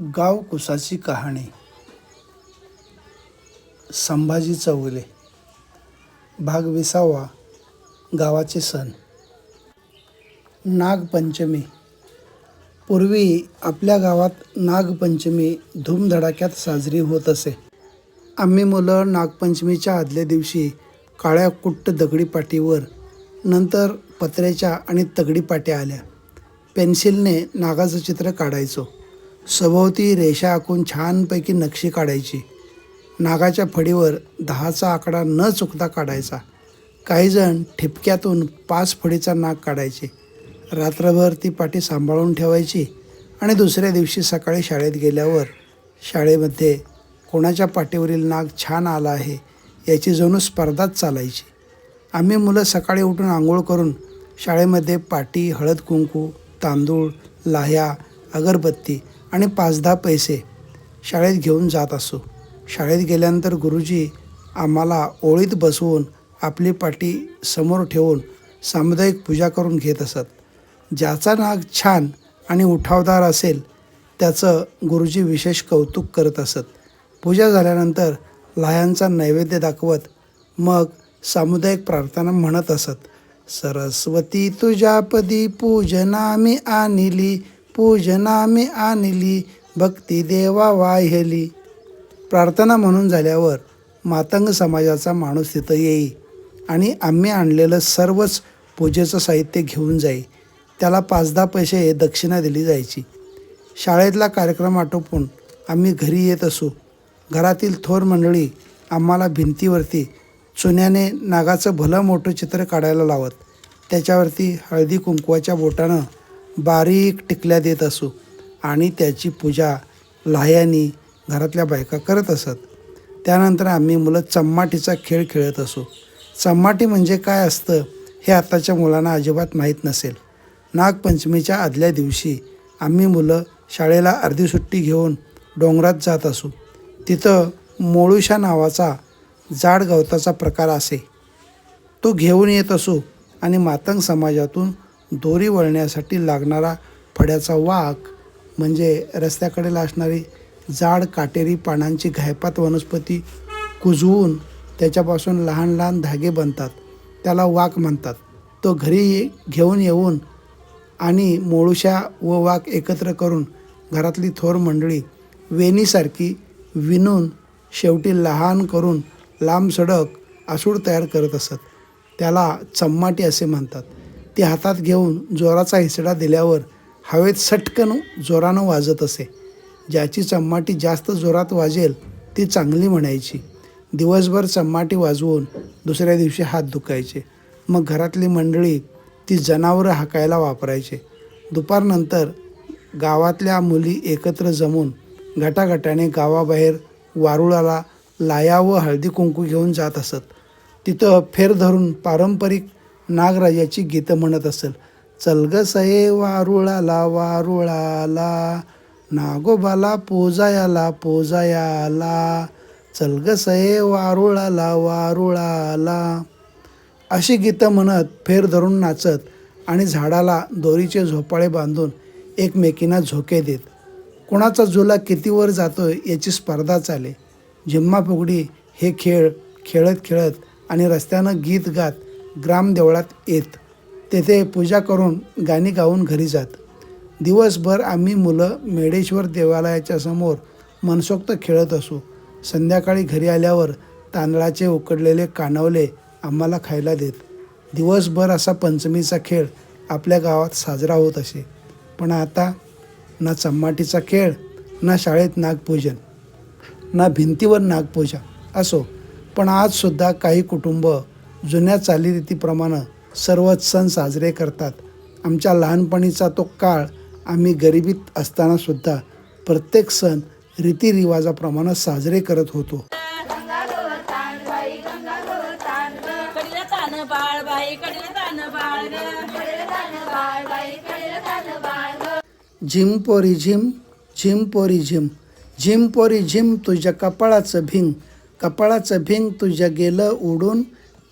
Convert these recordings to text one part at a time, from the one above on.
गाव कुसाची कहाणी. संभाजी चौगले. भाग विसावा गावाचे सण. नागपंचमी. पूर्वी आपल्या गावात नागपंचमी धूमधडाक्यात साजरी होत असे. आम्ही मुलं नागपंचमीच्या आदल्या दिवशी काळ्या कुट्ट दगडी पाटीवर नंतर पत्र्याच्या आणि तगडी पाट्या आल्या. पेन्सिलने नागाचं चित्र काढायचो. सभोवती रेषा आखून छानपैकी नक्षी काढायची. नागाच्या फडीवर दहाचा आकडा न चुकता काढायचा. काहीजण ठिपक्यातून पाच फडीचा नाग काढायचे. रात्रभर ती पाटी सांभाळून ठेवायची आणि दुसऱ्या दिवशी सकाळी शाळेत गेल्यावर शाळेमध्ये कोणाच्या पाठीवरील नाग छान आला आहे याची जणू स्पर्धाच चालायची. आम्ही मुलं सकाळी उठून आंघोळ करून शाळेमध्ये पाटी हळद कुंकू तांदूळ लाह्या अगरबत्ती आणि पाच दहा पैसे शाळेत घेऊन जात असू. शाळेत गेल्यानंतर गुरुजी आम्हाला ओळीत बसवून आपली पाटी समोर ठेवून सामुदायिक पूजा करून घेत असत. ज्याचा नाग छान आणि उठावदार असेल त्याचं गुरुजी विशेष कौतुक करत असत. पूजा झाल्यानंतर लाह्यांचा नैवेद्य दाखवत मग सामुदायिक प्रार्थना म्हणत असत सरस्वती तुझ्यापदी पूजना मी आणली पूजनामी आणली भक्ती देवा वाहिली प्रार्थना म्हणून झाल्यावर मातंग समाजाचा माणूस तिथं येई आणि आम्ही आणलेलं सर्वच पूजेचं साहित्य घेऊन जाई. त्याला पाच दहा पैसे दक्षिणा दिली जायची. शाळेतला कार्यक्रम आटोपून आम्ही घरी येत असू. घरातील थोर मंडळी आम्हाला भिंतीवरती चुन्याने नागाचं भलं मोठं चित्र काढायला लावत. त्याच्यावरती हळदी कुंकवाच्या बोटानं बारीक टिकल्या देत असू आणि त्याची पूजा लाह्यानी घरातल्या बायका करत असत. त्यानंतर आम्ही मुलं चम्माटीचा खेळ खेळत असू. चम्माटी म्हणजे काय असतं हे आत्ताच्या मुलांना अजिबात माहीत नसेल. नागपंचमीच्या आदल्या दिवशी आम्ही मुलं शाळेला अर्धी सुट्टी घेऊन डोंगरात जात असू. तिथं मोळुशा नावाचा जाड गवताचा प्रकार असे. तो घेऊन येत असू आणि मातंग समाजातून दोरी वळण्यासाठी लागणारा फड्याचा वाक म्हणजे रस्त्याकडेला असणारी जाड काटेरी पानांची घायपात वनस्पती कुजवून त्याच्यापासून लहान लहान धागे बनतात. त्याला वाक म्हणतात. तो घरी घेऊन येऊन आणि मोळूशा व वाक एकत्र करून घरातली थोर मंडळी वेणीसारखी विणून शेवटी लहान करून लांब सडक आसूड तयार करत असत. त्याला चम्माटी असे म्हणतात. ती हातात घेऊन जोराचा हिसडा दिल्यावर हवेत सटकन जोरानं वाजत असे. ज्याची चम्माटी जास्त जोरात वाजेल ती चांगली म्हणायची. दिवसभर चम्माटी वाजवून दुसऱ्या दिवशी हात दुखायचे. मग घरातली मंडळी ती जनावरं हाकायला वापरायचे. दुपारनंतर गावातल्या मुली एकत्र जमून गटागटाने गावाबाहेर वारुळाला लाया व हळदी कुंकू घेऊन जात असत. तिथं फेर धरून पारंपरिक नागराजाची गीतं म्हणत असेल. चल ग सये वारुळाला वारुळाला नागोबाला पोजायाला पोजायाला. चल ग सये वारुळाला वारुळाला. अशी गीतं म्हणत फेर धरून नाचत आणि झाडाला दोरीचे झोपाळे बांधून एकमेकींना झोके देत. कोणाचा झुला किती वर जातोय याची स्पर्धा चाले. जिम्मा फुगडी हे खेळ खेळत खेळत आणि रस्त्यानं गीत गात ग्रामदेवळात येत. तेथे पूजा करून गाणी गाऊन घरी जात. दिवसभर आम्ही मुलं मेडेश्वर देवालयाच्या समोर मनसोक्त खेळत असू. संध्याकाळी घरी आल्यावर तांदळाचे उकडलेले कानवले आम्हाला खायला देत. दिवसभर असा पंचमीचा खेळ आपल्या गावात साजरा होत असे. पण आता ना चम्माटीचा खेळ ना शाळेत नागपूजन ना भिंतीवर नागपूजा असो. पण आजसुद्धा काही कुटुंब जुन्या चालीरीतीप्रमाणे सर्वच सण साजरे करतात. आमच्या लहानपणीचा तो काळ आम्ही गरिबीत असतानासुद्धा प्रत्येक सण रीतिरिवाजाप्रमाणे साजरे करत होतो. झिम पोरी झिम झिम पोरी झिम झिम पोरी झिम तुझ्या कपाळाचं भिंग कपाळाचं भिंग तुझ्या गेलं उडून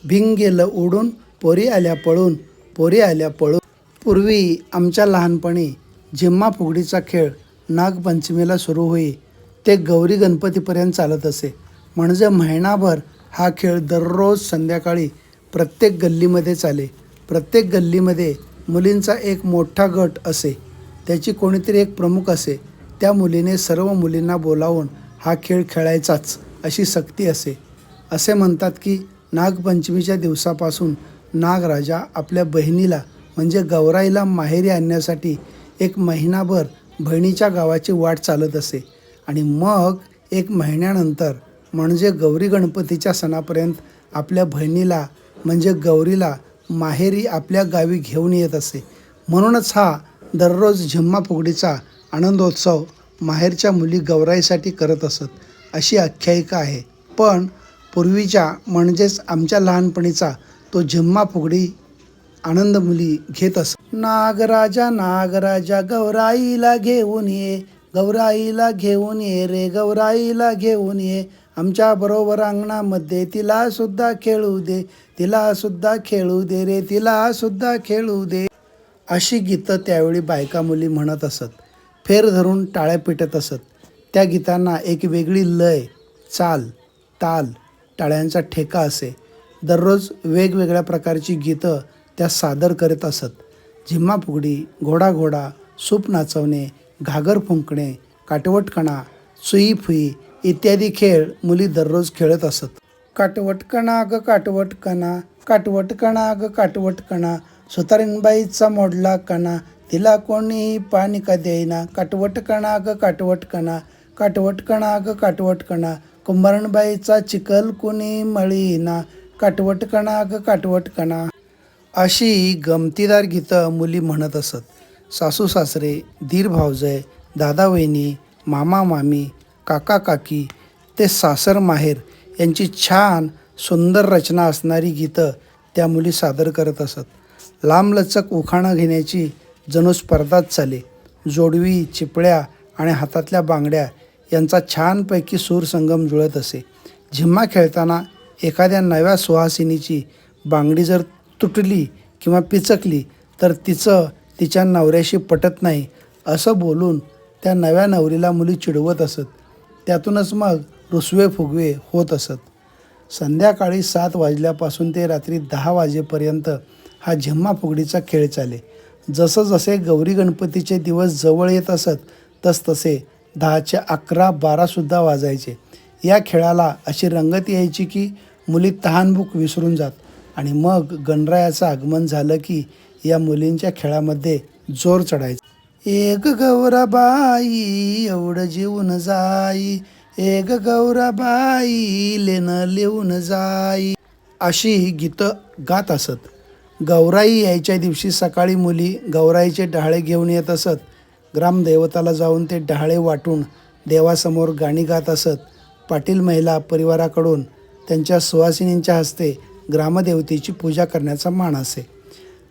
भिंग गेलं उडून पोरी आल्या पळून पोरी आल्या पळून. पूर्वी आमच्या लहानपणी झिम्मा फुगडीचा खेळ नागपंचमीला सुरू होई. ते गौरी गणपतीपर्यंत चालत असे. म्हणजे महिनाभर हा खेळ दररोज संध्याकाळी प्रत्येक गल्लीमध्ये चाले. प्रत्येक गल्लीमध्ये मुलींचा एक मोठा गट असे. त्याची कोणीतरी एक प्रमुख असे. त्या मुलीने सर्व मुलींना बोलावून हा खेळ खेळायचाच अशी सक्ती असे. असे म्हणतात की नागपंचमीच्या दिवसापासून नागराजा आपल्या बहिणीला म्हणजे गौराईला माहेरी आणण्यासाठी एक महिनाभर बहिणीच्या गावाची वाट चालत असे. आणि मग एक महिन्यानंतर म्हणजे गौरी गणपतीच्या सणापर्यंत आपल्या बहिणीला म्हणजे गौरीला माहेरी आपल्या गावी घेऊन येत असे. म्हणूनच हा दररोज झिम्मा फुगडीचा आनंदोत्सव माहेरच्या मुली गौराईसाठी करत असत अशी आख्यायिका आहे. पण पूर्वीच्या म्हणजेच आमच्या लहानपणीचा तो झिम्मा फुगडी आनंद मुली घेत असत नागराजा नागराजा गौराईला घेऊन ये गौराईला घेऊन ये रे गौराईला घेऊन ये. आमच्या बरोबर अंगणामध्ये तिला सुद्धा खेळू दे तिला सुद्धा खेळू दे रे तिला सुद्धा खेळू दे. अशी गीतं त्यावेळी बायका मुली म्हणत असत. फेर धरून टाळ्या पिटत असत. त्या गीतांना एक वेगळी लय चाल ताल टाळ्यांचा ठेका असे दररोज वेगवेगळ्या प्रकारची गीतं त्या सादर करत असत. झिम्मा फुगडी घोडा घोडा सूप नाचवणे घागर फुंकणे काटवटकणा सुई फुई इत्यादी खेळ मुली दररोज खेळत असत. काटवटकणा ग काटवटकणा काटवटकणा ग काटवटकणा सुतारीणबाईचा मोडला कणा तिला कोणीही पाणी का देईना काटवटकणा ग काटवटकणा काटवटकणा ग काटवटकणा कुंभारणबाईचा चिखल कुणी मळीना काटवटकणा ग काटवटकणा अशी गमतीदार गीतं मुली म्हणत असत. सासू सासरे धीर भावजय दादा वहिनी मामा मामी काका काकी ते सासर माहेर यांची छान सुंदर रचना असणारी गीतं त्या मुली सादर करत असत. लांबलचक उखाणा घेण्याची जणू स्पर्धाच चाले. जोडवी चिपळ्या आणि हातातल्या बांगड्या यांचा छानपैकी सूरसंगम जुळत असे. झिम्मा खेळताना एखाद्या नव्या सुहासिनीची बांगडी जर तुटली किंवा पिचकली तर तिचं तिच्या नवऱ्याशी पटत नाही असं बोलून त्या नव्या नवरीला मुली चिडवत असत. त्यातूनच मग रुसवे फुगवे होत असत. संध्याकाळी सात वाजल्यापासून ते रात्री दहा वाजेपर्यंत हा झिम्मा फुगडीचा खेळ चाले. जसं जसे गौरी गणपतीचे दिवस जवळ येत असत तसतसे दहाचे अकरा बारासुद्धा वाजायचे. या खेळाला अशी रंगत यायची की मुली तहानभूक विसरून जात. आणि मग गणरायाचं आगमन झालं की या मुलींच्या खेळामध्ये जोर चढायचा. एक गौराबाई एवढं जीवन जाई. एक गौराबाई लेणं लिहून जाई. अशी गीतं गात असत. गौराई यायच्या दिवशी सकाळी मुली गौराईचे डहाळे घेऊन येत असत. ग्रामदैवताला जाऊन ते डहाळे वाटून देवासमोर गाणी गात असत. पाटील महिला परिवाराकडून त्यांच्या सुवासिनींच्या हस्ते ग्रामदेवतेची पूजा करण्याचा मान असे.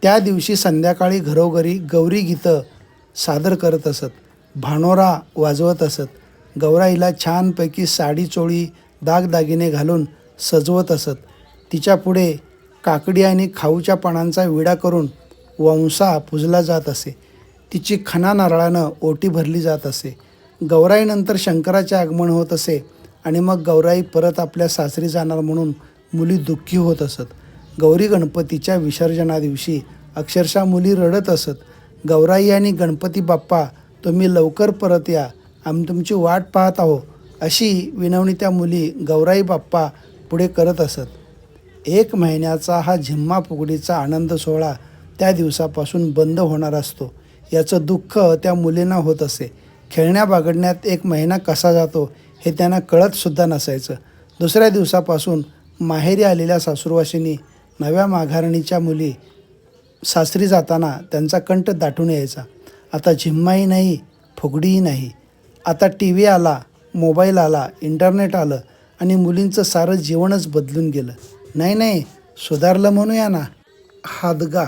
त्या दिवशी संध्याकाळी घरोघरी गौरी गीतं सादर करत असत. भानोरा वाजवत असत. गौराईला छानपैकी साडी चोळी दागदागिने घालून सजवत असत. तिच्या पुढे काकडी आणि खाऊच्या पानांचा विडा करून वंसा पुजला जात असे. तिची खना नारळानं ओटी भरली जात असे. गौराईनंतर शंकराचे आगमन होत असे आणि मग गौराई परत आपल्या सासरी जाणार म्हणून मुली दुःखी होत असत. गौरी गणपतीच्या विसर्जना दिवशी अक्षरशः मुली रडत असत. गौराई आणि गणपती बाप्पा तुम्ही लवकर परत या आम्ही तुमची वाट पाहत आहो अशी विनवणी त्या मुली गौराई बाप्पा पुढे करत असत. एक महिन्याचा हा झिम्मा फुगडीचा आनंद सोहळा त्या दिवसापासून बंद होणार असतो. याचं दुःख त्या मुलींना होत असे. खेळण्या बागडण्यात एक महिना कसा जातो हे त्यांना कळतसुद्धा नसायचं. दुसऱ्या दिवसापासून माहेरी आलेल्या सासूरवाशिनी नव्या माघारणीच्या मुली सासरी जाताना त्यांचा कंठ दाटून यायचा. आता झिम्माही नाही फुगडीही नाही. आता टी व्ही आला मोबाईल आला इंटरनेट आलं आणि मुलींचं सारं जीवनच बदलून गेलं. नाही नाही सुधारलं म्हणूया ना. हादगा.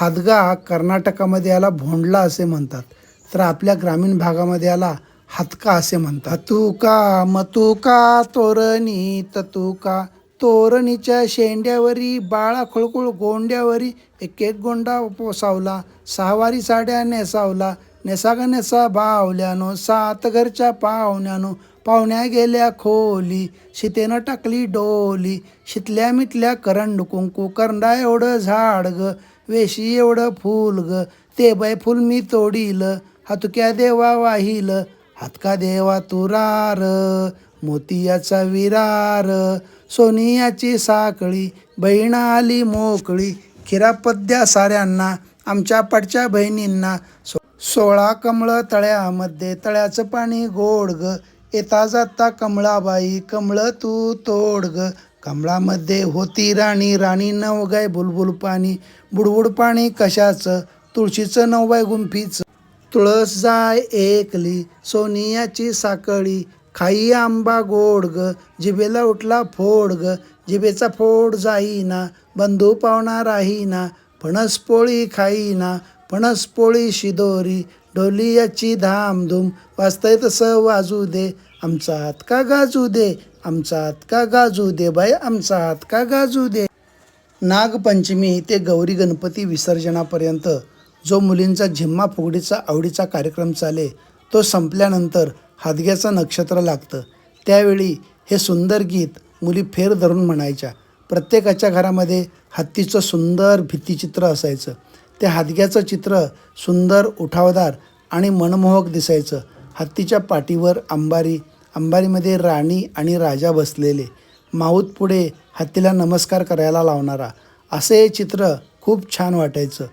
हादगा कर्नाटकामध्ये याला भोंडला असे म्हणतात तर आपल्या ग्रामीण भागामध्ये याला हातका असे म्हणतात. तुका मतुका तोरणी ततुका तोरणीच्या शेंड्यावरी बाळा खोळखोळ गोंड्यावरी एक एक गोंडा पोसावला सहावारी साड्या नेसावला नेसागा नेसा बावल्यानो सात घरच्या पाहुण्यानो पाहुण्या गेल्या खोली शितेनं टाकली डोली शितल्या मिटल्या करंड कुंकू करंडा एवढं झाड ग वेशी एवढं फूल ग. ते बाय फुल मी तोडील. हातुक्या देवा वाहिल. हातका देवा तुरार मोतियाचा विरार. सोनियाची साखळी बहीण आली मोकळी. खिरापद्या साऱ्यांना. आमच्या पडच्या बहिणींना. सो सोळा कमळं तळ्यामध्ये. तळ्याचं पाणी गोड ग. येता जाता कमळाबाई. कमळं तू तोड ग. कमळामध्ये होती राणी राणी नवगाय बुलबुल पाणी बुडबुड पाणी कशाचं? तुळशीचं नवगाय गुंफीचं. तुळस जाय एकली सोनियाची साकळी खाई आंबा गोड ग जिभेला उठला फोड ग जिभेचा फोड जाईना बंधू पावना राहीना फणस पोळी खाईना फणस पोळी शिदोरी ढोलियाची धामधूम वाजतंय तसं वाजू दे आमचा हात का गाजू दे? आमचा हात का गाजू दे बाई आमचा हात का गाजू दे. नागपंचमी ते गौरी गणपती विसर्जनापर्यंत जो मुलींचा झिम्मा फुगडीचा आवडीचा कार्यक्रम चाले तो संपल्यानंतर हादग्याचं नक्षत्र लागतं. त्यावेळी हे सुंदर गीत मुली फेर धरून म्हणायच्या. प्रत्येकाच्या घरामध्ये हत्तीचं सुंदर भित्तीचित्र असायचं. ते हादग्याचं चित्र सुंदर उठावदार आणि मनमोहक दिसायचं. हत्तीच्या पाठीवर अंबारी अंबारीमध्ये राणी आणि राजा बसलेले. माऊत पुढे हत्तीला नमस्कार करायला लावणारा. असे हे चित्र खूप छान वाटायचं.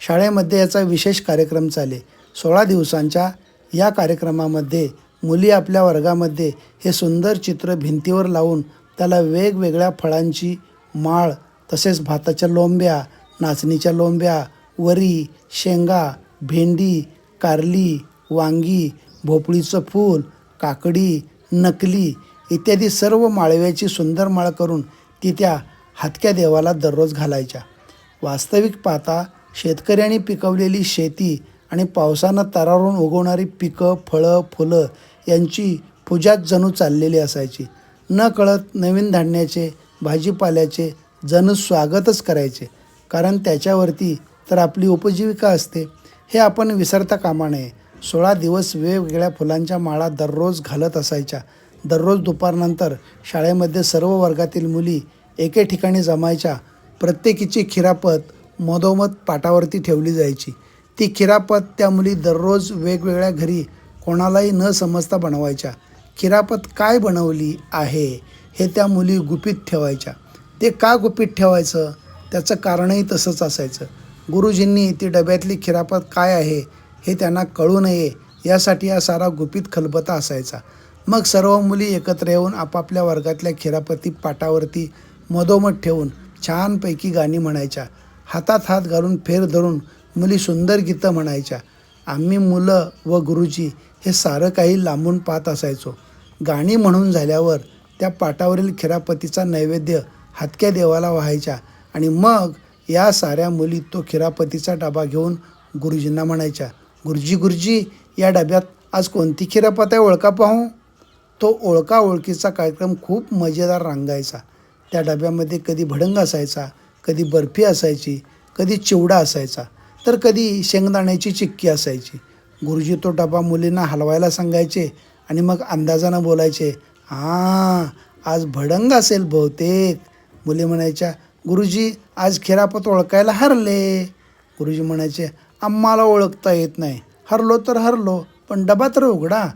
शाळेमध्ये याचा विशेष कार्यक्रम चाले. सोळा दिवसांच्या या कार्यक्रमामध्ये मुली आपल्या वर्गामध्ये हे सुंदर चित्र भिंतीवर लावून त्याला वेगवेगळ्या फळांची माळ तसेच भाताच्या लोंब्या नाचणीच्या लोंब्या वरी शेंगा भेंडी कारली वांगी भोपळीचं फूल काकडी नकली इत्यादी सर्व माळव्याची सुंदर माळ करून ती त्या हातक्या देवाला दररोज घालायच्या. वास्तविक पाहता शेतकऱ्यांनी पिकवलेली शेती आणि पावसानं तरारून उगवणारी पिकं फळं फुलं यांची पूजाच जणू चाललेली असायची. न कळत नवीन धान्याचे भाजीपाल्याचे जणू स्वागतच करायचे कारण त्याच्यावरती तर आपली उपजीविका असते. हे आपण विसरता कामा नये. सोळा दिवस वेगवेगळ्या फुलांच्या माळा दररोज घालत असायच्या. दररोज दुपारनंतर शाळेमध्ये सर्व वर्गातील मुली एके ठिकाणी जमायच्या. प्रत्येकीची खिरापत मधोमध पाटावरती ठेवली जायची. ती खिरापत त्या मुली दररोज वेगवेगळ्या घरी कोणालाही न समजता बनवायच्या. खिरापत काय बनवली आहे हे त्या मुली गुपित ठेवायच्या. ते का गुपित ठेवायचं? त्याचं कारणही तसंच असायचं. गुरुजींनी ती डब्यातली खिरापत काय आहे हे त्यांना कळू नये यासाठी हा सारा गुपित खलबता असायचा. मग सर्व मुली एकत्र येऊन आपापल्या वर्गातल्या खिरापती पाटावरती मधोमध ठेवून छानपैकी गाणी म्हणायच्या. हातात हात घालून फेर धरून मुली सुंदर गीतं म्हणायच्या. आम्ही मुलं व गुरुजी हे सारं काही लांबून पाहत असायचो. गाणी म्हणून झाल्यावर त्या पाटावरील खिरापतीचा नैवेद्य हातक्या देवाला व्हायच्या आणि मग या साऱ्या मुली तो खिरापतीचा डबा घेऊन गुरुजींना म्हणायच्या गुरुजी गुरुजी या डब्यात आज कोणती खिरापत आहे ओळखा पाहू? तो ओळखा ओळखीचा कार्यक्रम खूप मजेदार रंगायचा. त्या डब्यामध्ये कधी भडंग असायचा कधी बर्फी असायची कधी चिवडा असायचा तर कधी शेंगदाण्याची चिक्की असायची. गुरुजी तो डबा मुलींना हलवायला सांगायचे आणि मग अंदाजानं बोलायचे हां आज भडंग असेल बहुतेक. मुली म्हणायच्या गुरुजी आज खिरापत ओळखायला हरले. गुरुजी म्हणायचे आम्हाला ओळखता येत नाही. हरलो तर हरलो पण डबा तर उघडा.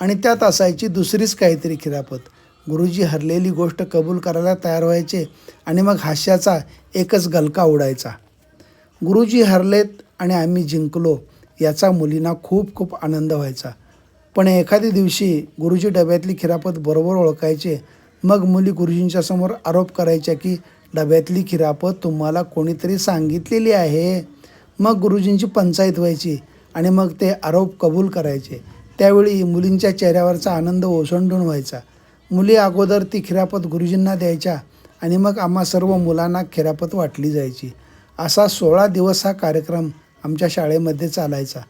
आणि त्यात असायची दुसरीच काहीतरी खिरापत गुरुजी हरलेली गोष्ट कबूल करायला तयार व्हायचे आणि मग हास्याचा एकच गलका उडायचा. गुरुजी हरलेत आणि आम्ही जिंकलो याचा मुलींना खूप खूप आनंद व्हायचा. पण एखाद्या दिवशी गुरुजी डब्यातली खिरापत बरोबर ओळखायचे. मग मुली गुरुजींच्या समोर आरोप करायच्या की डब्यातली खिरापत तुम्हाला कोणीतरी सांगितलेली आहे. मग गुरुजींची पंचायत व्हायची आणि मग ते आरोप कबूल करायचे. त्यावेळी मुलींच्या चेहऱ्यावरचा आनंद ओसंडून व्हायचा. मुली अगोदर ती खिरापत गुरुजींना द्यायच्या आणि मग आम्हा सर्व मुलांना खिरापत वाटली जायची. असा सोळा दिवस हा कार्यक्रम आमच्या शाळेमध्ये चालायचा.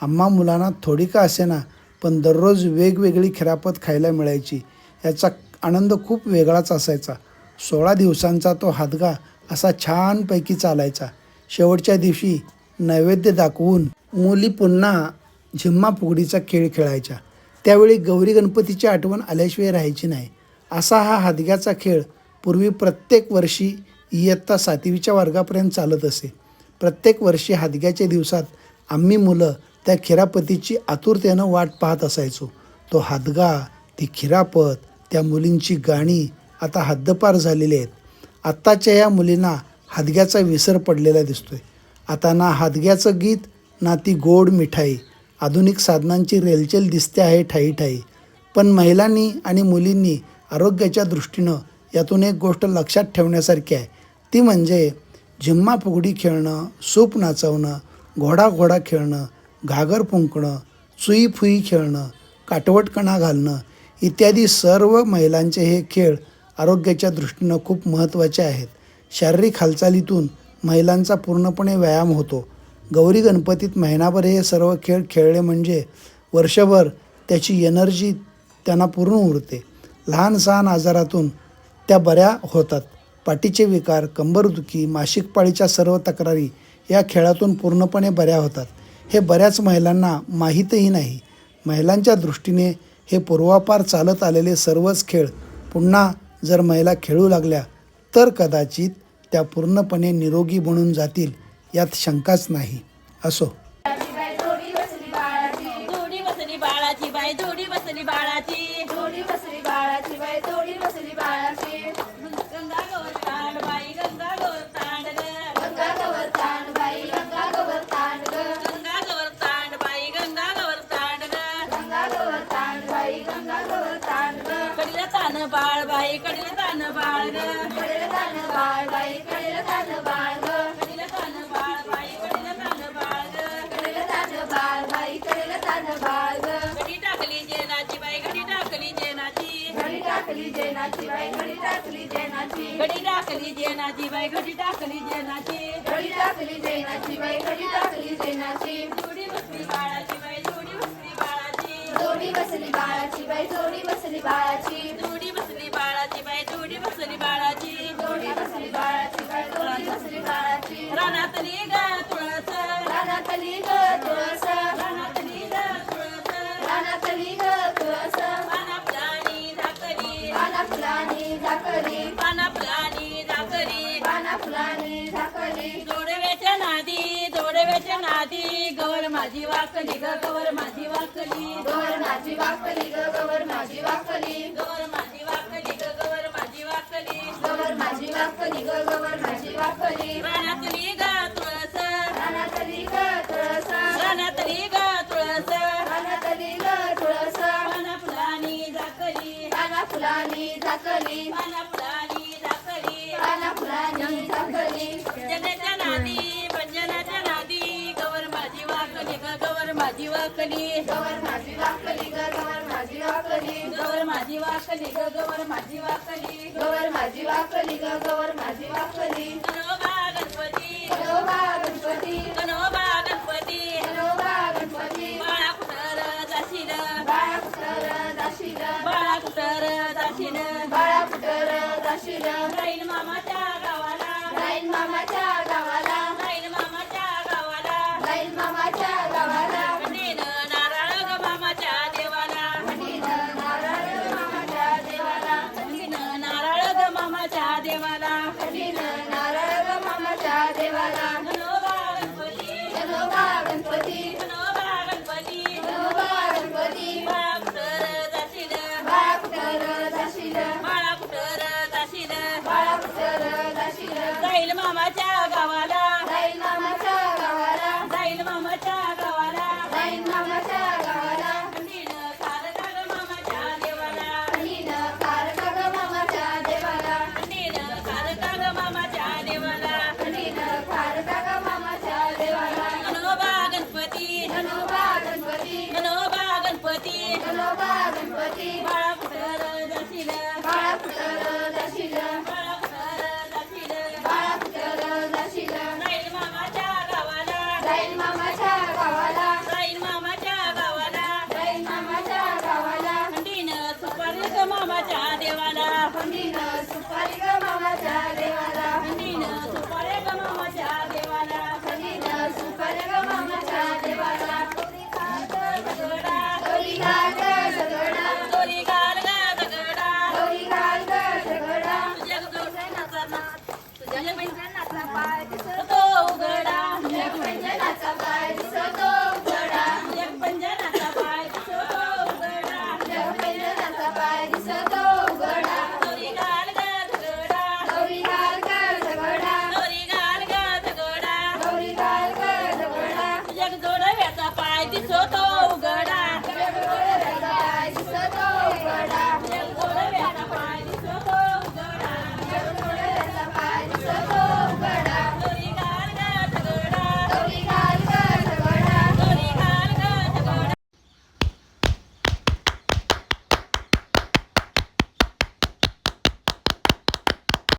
आम्हा मुलांना थोडी का असेना पण दररोज वेगवेगळी खिरापत खायला मिळायची. याचा आनंद खूप वेगळाच असायचा. सोळा दिवसांचा तो हादगा असा छानपैकी चालायचा. शेवटच्या दिवशी नैवेद्य दाखवून मुली पुन्हा झिम्मा फुगडीचा खेळ खेळायच्या. त्यावेळी गौरी गणपतीची आठवण आल्याशिवाय राहायची नाही. असा हा हादग्याचा खेळ पूर्वी प्रत्येक वर्षी इयत्ता सातवीच्या वर्गापर्यंत चालत असे. प्रत्येक वर्षी हादग्याच्या दिवसात आम्ही मुलं त्या खिरापतीची आतुरतेनं वाट पाहत असायचो. तो हादगा ती खिरापत त्या मुलींची गाणी आता हद्दपार झालेली आहेत. आत्ताच्या या मुलींना हादग्याचा विसर पडलेला दिसतोय. आता ना हादग्याचं गीत ना ती गोड मिठाई. आधुनिक साधनांची रेलचेल दिसते आहे ठाई ठाई पण महिलांनी आणि मुलींनी आरोग्याच्या दृष्टीनं यातून एक गोष्ट लक्षात ठेवण्यासारखी आहे. ती म्हणजे झिम्मा फुगडी खेळणं सूप नाचवणं घोडा घोडा खेळणं घागर फुंकणं चुई फुई खेळणं काटवटकणा घालणं इत्यादी सर्व महिलांचे हे खेळ आरोग्याच्या दृष्टीनं खूप महत्त्वाचे आहेत. शारीरिक हालचालीतून महिलांचा पूर्णपणे व्यायाम होतो. गौरी गणपतीत महिनाभर हे सर्व खेळ खेळले म्हणजे वर्षभर त्याची एनर्जी त्यांना पूर्ण उरते. लहान सहान आजारातून त्या बऱ्या होतात. पाठीचे विकार कंबरदुखी मासिक पाळीच्या सर्व तक्रारी या खेळातून पूर्णपणे बऱ्या होतात. हे बऱ्याच महिलांना माहीतही नाही. महिलांच्या दृष्टीने हे पूर्वापार चालत आलेले सर्वच खेळ पुन्हा जर महिला खेळू लागल्या तर कदाचित त्या पूर्णपणे निरोगी बनून जातील यात शंकाच नाही. असो. बाळ बाई कडीला तान बाळ बाळ बाई कडेला तान बाळ ग कडीला तान बाळ बाई कडीला तान बाळ ग कडेला तान बाळ बाई कडेला तान बाळ ग घडी टाकली जेनाची बाई घडी टाकली जेनाची घडी टाकली जैनाची बाई घडी टाकली जेनाची घडी टाकली जेनाची बाई घडी टाकली जेनाची घडी टाकली जैनाची बाई घडी टाकली जैनाची जोडी बसली बाळाची. बाई जोडी बसली बाळाची जोडी बसली बाळाची बाई जोडी बसली बाळाची जोडी जोडी बसली बाळाची. जोडी बसली बाळाची बसली बाळाची. रानातली ग तुळस. रानातली ग तुळस. रानातली ग तुळस. रानातली ग तुळस. पाना फुलानी झाकली. पाना फुलानी झाकली. पाना फुलानी झाकली. पाना फुलानी झाकली. जोडव्याच्या नादी जोडव्याच्या नादी. गवर माझी वाकली ग गवर माझी वाकली. गवर माझी वाकली ग गवर माझी वाकली. गवर माझी वाकली. गवर माझी वाकली ग गवर माझी वाकली रानातली ग तुळस. रानातली ग तुळस. रानातली ग तुळस. रानातली ग तुळस. पाना फुलानी झाकली. पाना फुलानी झाकली. पाना फुलानी झाकली. पाना फुलानी झाकली. जनाच्या नादी पंजनाच्या नादी. गवर माझी वाकली ग गवर माझी वाकली गवर माझी वाकली ग गवर माझी वाकली गवर माझी वाकली ग गवर माझी वाकली गवर माझी वाकली ग गवर माझी वाकली. Para